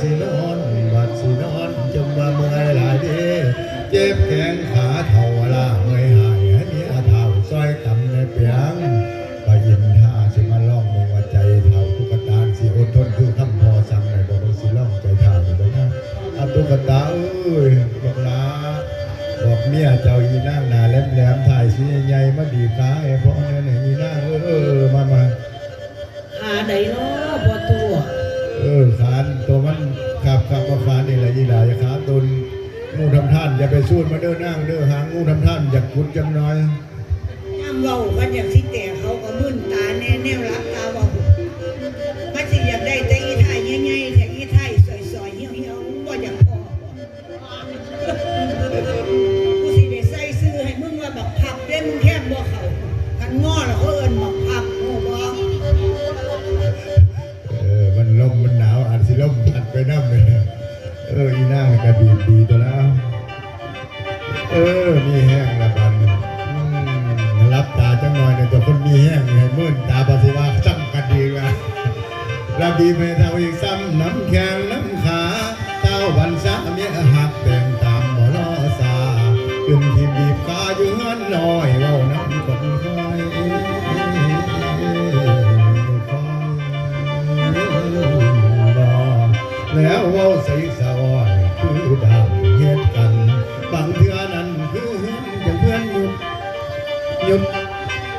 สินอนบาดสินอนจนมาเมื่อยหลายเด้เจ็บแขนขาเท่าลาเมื่อยหายเมียเท่าซอยกำในเปียงไปยินท่าสิมาล่องมองว่าใจเท่าตุ๊กตาสิอดทนคือคำพอสั่งในบอกว่าสิล่องใจเท่าอยู่ไปนะอะตุ๊กตาเอ้ยบอกลาบอกเมียเจ้าอีนางหนาแหลมๆถ่ายสีใหญ่มาดีฟ้าไอ้เพราะนั่นน่ะอีนางเออเออมามาหาใดเนาะพอตัว ออขานตัวมันขับขับมาขานนี่แหละยี่หลาอย่าขาตุนงูทำท่านอย่าไปสู้มาเด้อนั่งเด้อหางงูทำท่านอย่าขุดจำน้อยย่ำเว้ากันอย่างสิ น้ำเลยเอออีนางนี่ก็ดีดีตัวแล้วเออมีแห้งละบันอืมรับตาจังหน่อยเนี่ยตัวคนมีแห้งเนี่ยมื่นตาปฏิวัติจำกันดีว่าระบีเพเท่าอีกซ้ำน้ำแข็งน้ำขาเต้าบันซาเมียหักแต่งตามบ่ลอสาจุ่มที่บีบกาอยู่เงินน้อยเว้าน้ำคนคอย แล้วเว้าใส่สะอ่อยคือดาวเฮ็ดกัน บางเทื่อนั้นคือเห็นจังเพื่อนหยุดหยุด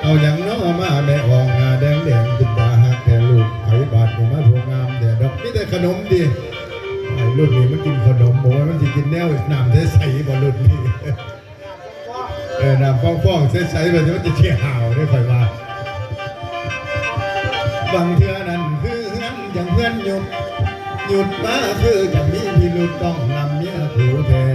เอาอย่างน้องมาแม่อองหน้าแดงแดงติดตาหักแต่ลูกไผ่บาดนี่มาถูกงามแต่ดอกนี่แต่ขนมดีไอ้รุ่นนี้มันกินขนมบอกว่ามันจะกินแนวน้ำใสๆบ่รุ่นนี้เออน้ำฟองๆใสๆแบบนี้มันจะเชี่ยห่าวได้ค่อยว่าบางเทื่อนั้นคือเฮือนอย่างเพื่อนหยุด หยุดมาคือจะมีพิรุษต้องนำเมียถูแท้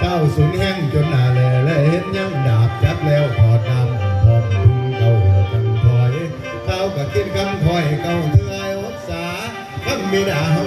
เก้าสุนแห้งจนหนาแลและเห็นยังดาบจับแล้วถอดดำพร้อมถึงเก้าจังถอยเก้าก็คิดคำคอยเก้าเทื่อยอดสาคำมีดาเฮา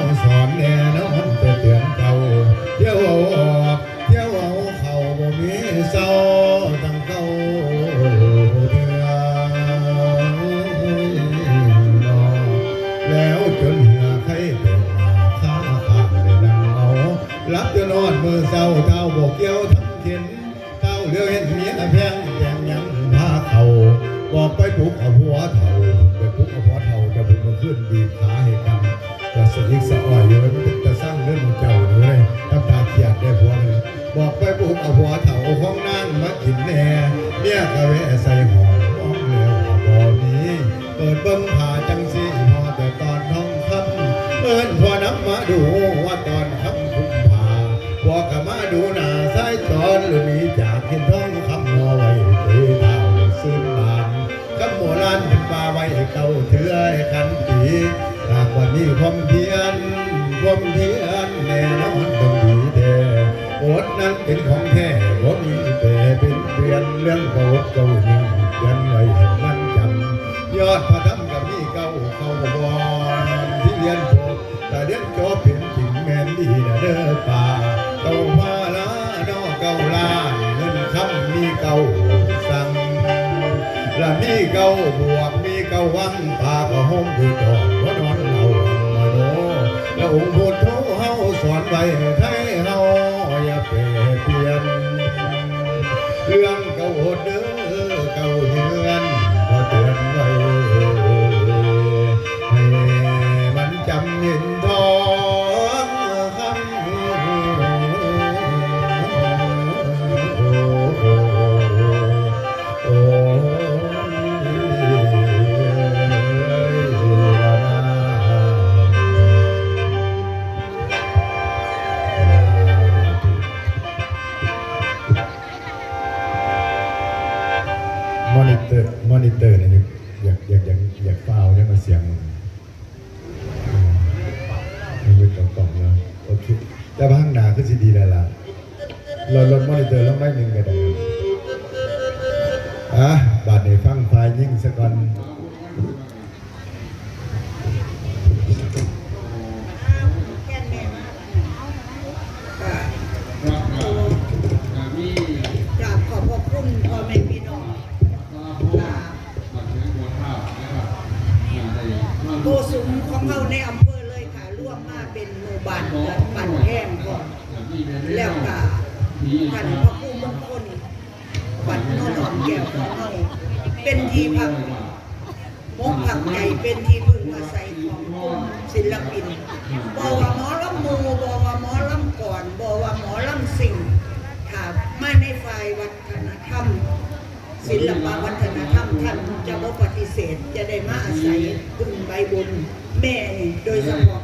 ยิกสะอ่อยอยู่เลยมันจะสร้างเรื่องเจ้าอยู่เลยน้ำตาเขียดได้หัวเลยบอกไปปลุกเอาหัวเท่าห้องนั่งมากินแน่เมียกะแวะใส่หอมมองเลี้ยวบ่มีเปิดเบิ้งผ่าจังสีพอแต่ตอนท้องคำเอินพอนับมาดูว่าตอนคำคุ้มผ่าพอกะมาดูหน้าซ้ายตอนหรือหนีจากเห็นท้องคำงอไว้ตือเท่าซื้อบานคำโบราณเป็นปลาไว้เก่าเถื่อขันตี ว่านี้ความเพียรความเพียรแน่นอนต้องดีแท้โอดนั้นเป็นของแท้บ่มีแต่เป็นเปลี่ยนเรื่องโกดเก่าหนึ่งยังไงเห็นมันจำยอดพระธรรมกับมีเก้าเข้าบอนที่เรียนจบแต่เรียนจบเป็นจริงแม่นดีนะเด้อป่าเก้ามาลาดอกเก้าลาเงินคำมีเก้าสั่งและมีเก้าบวกมีเก้าวังป่าก็ห้องคือจอง อนไว้ให้เราอย่าเปลี่ยนเรื่องเก่าเด้อ แต่บ้างหนาก็สิดีแล้วล่ะเราลดมอนิเตอร์ลงได้หนึ่งก็ได้อะบาดในฟังไฟยิ่งสักก่อน แค่แม่มา ครับครับมี กราบขอบพระคุณพ่อแม่พี่น้อง บานบานแห้งก่อนแล้วก็ท่านพระผู้มงคลวัดโนนหอมแก้วของเรา เป็นทีพักมกผักใหญ่เป็นทีพึ่งอาศัยของกลุ่มศิลปินบอว่าหมอลำมูบอว่าหมอลำก่อนบอว่าหมอลำสิ่งค่ะมาในฝ่ายวัฒนธรรม ศิลปวัฒนธรรมท่านจะบ่ปฏิเสธจะได้มาอาศัยพึ่งใบบุญแม่นี่โดยเฉพาะ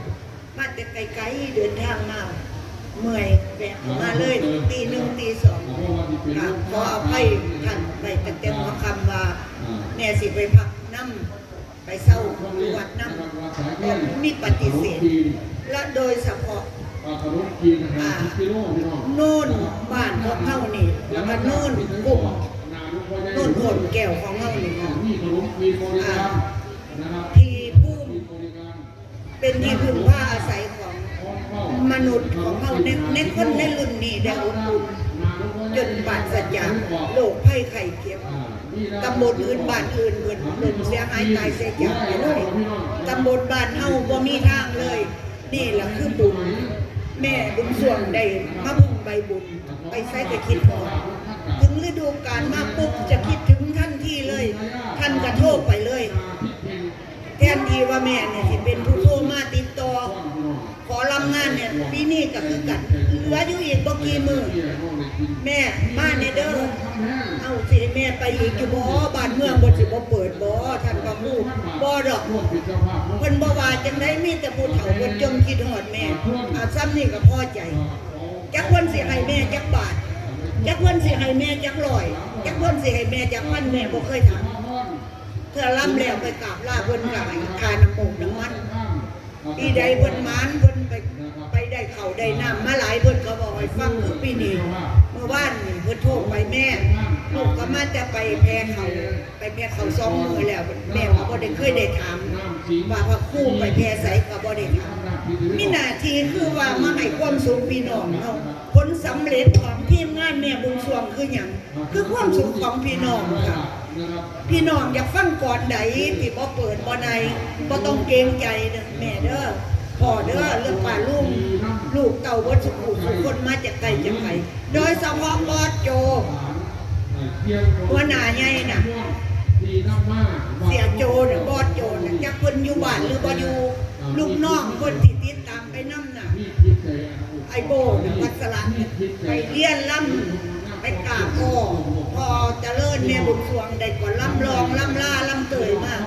มาแต่ไกลๆเดินทางมาเมื่อยแวะมาเลยตีหนึ่งตีสองขออภัยท่านไปแต่เต็มหัวคำว่า แม่สิไปพักน้ำไปเศร้าวัดน้ำก็มีปฏิเสธและโดยเฉพาะอ่าโน่นบ้านของเฮานี่แล้วก็โน่นกลุ่มโน่นโหนแก้วของเฮานี่ค่ะอ่าที่ผู้เป็นที่พึ่งพาอาศัยของมนุษย์ของเฮาในในคนในรุ่นนี้ได้อบอุ่นจนปราศจากโรคภัยไข้เจ็บ ตำบลอื่นบ้านอื่นเพิ่นเพิ่นเสียหายตายเสียจากไปเลยตำบลบ้านเฮาบ่มีทางเลย นี่แหละคือบุญแม่บุญส่วงได้มาพึ่งใบบุญไปใส่แต่คิดหอดถึงฤดูกาลมาปุ๊บจะคิดถึงท่านที่เลย ท่านกระโทษไปเลย แทนทีว่าแม่เนี่ยที่เป็นผู้โทรมาติดต่อ อรำงานเนี่ยปีนี้ก็คือกันเหลืออยู่อีกบ่กี่มือแม่มาเนี่ยเด้อเอาสิแม่ไปอีกอยู่บ่บ้านเมืองบ่สิบ่เปิดบ่ท่านก็พูดบ่ดอกเพิ่นบ่ว่าจังได๋มีแต่ผู้เฒ่าเพิ่นจมคิดฮอดแม่อาซ้ำนี่ก็พอใจจักเพิ่นสิให้แม่จักบาทจักเพิ่นสิให้แม่จักร้อยจักเพิ่นสิให้แม่จักพันแม่บ่เคยถามเธอล่ำแล้วไปกราบลาเพิ่นก็ให้ค่าน้ำมูกน้ำมัน ปีใดเพิ่นมานเพิ่นไปไปได้เข้าได้น้ำมาหลายเพิ่นก็บอกให้ฟังคือปีนี้เมื่อวานนี่เพิ่นโทรไปแม่ลูกก็มาจะไปแพ้เขาไปแพ้เขาสองมือแล้วแม่ก็บ่ได้เคยได้ถามว่าพระคู่ไปแพ้ไสก็บ่ได้ถามมีหน้าที่คือว่ามาให้ความสุขพี่น้องเนาผลสำเร็จของทีมงานแม่บุญสวงคือหยังคือความสุขของพี่น้องค่ะ พี่น้องอยากฟังก่อนใดที่บ่เปิดบ่ในบ่ต้องเกรงใจเด้อแม่เด้อพ่อเด้อเรื่องป่าลุงลูกเต่าบ่สุขทุกคนมาจากไกลจากไกลโดยเฉพาะบอสโจหัวหน้าใหญ่น่ะเสียโจน่ะบอสโจน่ะจักเพิ่นอยู่บ้านหรือบ่อยู่ลูกน้องเพิ่นที่ติดตามไปนำน่ะไอโบน่ะวัดสลัดไปเรียนล่ำ ไปกราบพ่อพอเจริญแม่บุญสวงได้ก่อนล่ำรองล่ำล่าล่ำเตยมาก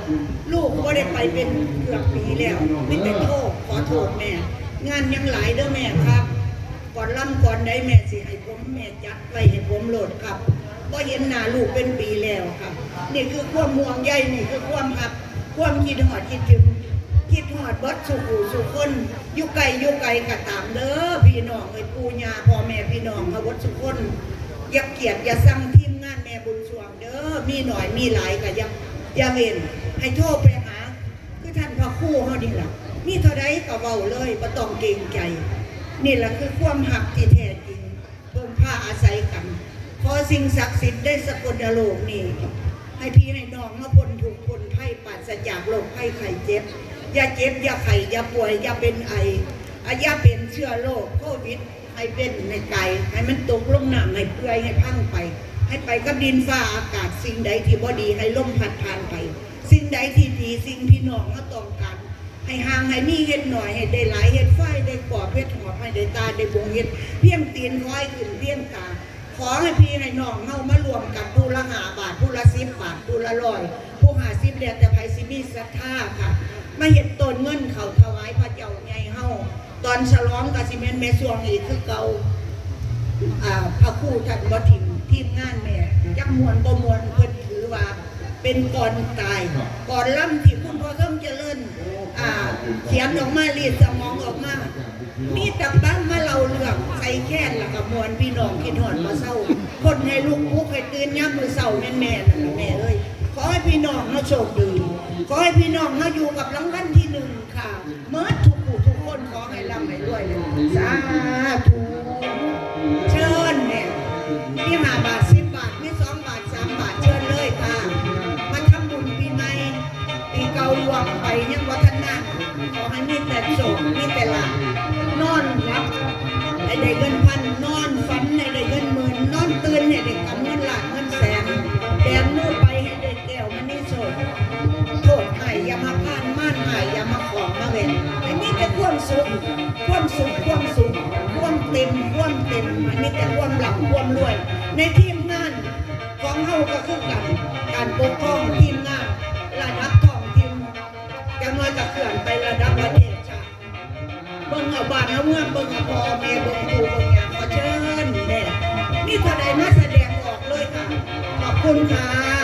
ลูกก็ได้ไปเป็นเกือบปีแล้วไม่เป็นโทษขอโทษแม่ งานยังหลายเด้อแม่ครับ ก่อนล่ำก่อนได้แม่สิให้ผมแม่จัดไว้ให้ผมโหลดครับก็เห็นหน้าลูกเป็นปีแล้วครับนี่คือความห่วงใยนี่คือความหักความคิดหอดคิดถึงคิดหอดบดสุขูสุขคนอยู่ไกลอยู่ไกลก็ตามเด้อพี่น้องเอ้ยปูยาพ่อแม่พี่น้องเขาบดสุขคน อย่าเกลียดอย่าสั่งทีมงานแม่บุญสวงเด้อมีหน่อยมีหลายก็อย่าอย่าเว้นให้โทรไปหา คือท่านพระคู่เฮานี่ล่ะมีเท่าใดก็เว้าเลยบ่ต้องเกรงใจ นี่แหละคือความหักที่แท้จริงเพิ่งพาอาศัยกันขอสิ่งศักดิ์สิทธิ์ได้สกลโลกนี่ให้พี่ให้น้องมาพ้นทุกข์พ้นภัยปราศจากโรคภัยไข้เจ็บอย่าเจ็บอย่าไข้อย่าป่วยอย่าเป็นไออย่าเป็นเชื้อโรคโควิด ให้เป็นในไก่ให้มันตกลงน้ำให้เปื่อยให้พังไป ให้ไปกับดินฟ้าอากาศสิ่งใดที่บ่ดีให้ล่มพัดผ่านไป สิ่งใดที่ดีสิ่งพี่น้องมาต้องการให้ห่างให้มีเฮ็ดหน่อยให้ได้หลายเฮ็ดไฟได้ปอบเฮ็ดหอบให้ได้ตาได้บวงเฮ็ดเพียงตีนคอยขึ้นเพียงตาขอให้พี่ให้น้องเฮามารวมกันผู้ละหาบาทผู้ละสิบบาทผู้ละร้อยผู้หาสิบเรียแต่ไผสิมีศรัทธาค่ะมาเห็นตนเงินเขาถวายพระเจ้าใหญ่เฮา ตอนฉลองกสิเมนแม่สวงอีกคือเก่าอ่าพระครู่ท่านบ่ทิมทีมงานแม่จักมวนบ่มวนเพิ่นถือว่า เป็นก่อนตาย ก่อนล่ำที่คุณพ่อต้องเจริญอ่าเขียนออกมาเรียนสมองออกมา มีแต่บ้างมาเราเรื่องใส่แค้นแล้วก็มวนพี่น้องคิดหอดมาเศร้า คนให้ลูกพุกให้ตื่นย้ำมือเศร้าแม่นแม่นั่นล่ะแม่เอ้ยขอให้พี่น้องมาโชคดีขอให้พี่น้องมาอยู่กับรางวัลที่หนึ่งค่ะเมื่อทุำไปด้วยเลยสาธุเชิญเนี่ยที่หาบาทสิบบาทไม่สองบาทสามบาทเชิญเลยค่ะมาทำบุญปีใหม่ปีเก่ารวมไปยังวัฒนาขอให้มีแต่โศกมีแต่ลานอนรับแห้ได้เงิน สุขความสุขความสุขความเต็มความเต็มอันนี้แต่ความหลับความรวย ในทีมงานของเฮาก็คือกันการปกครองทีมงานระดับท้องถิ่นจังน้อยก็เคลื่อนไประดับประเทศชาติเบิ่งเอาบ้านเอาเมืองเบิ่งเอาพ่อแม่เบิ่งปู่เบิ่งยังขอเชิญแน่นี่เท่าใดมาแสดงออกเลยค่ะขอบคุณค่ะ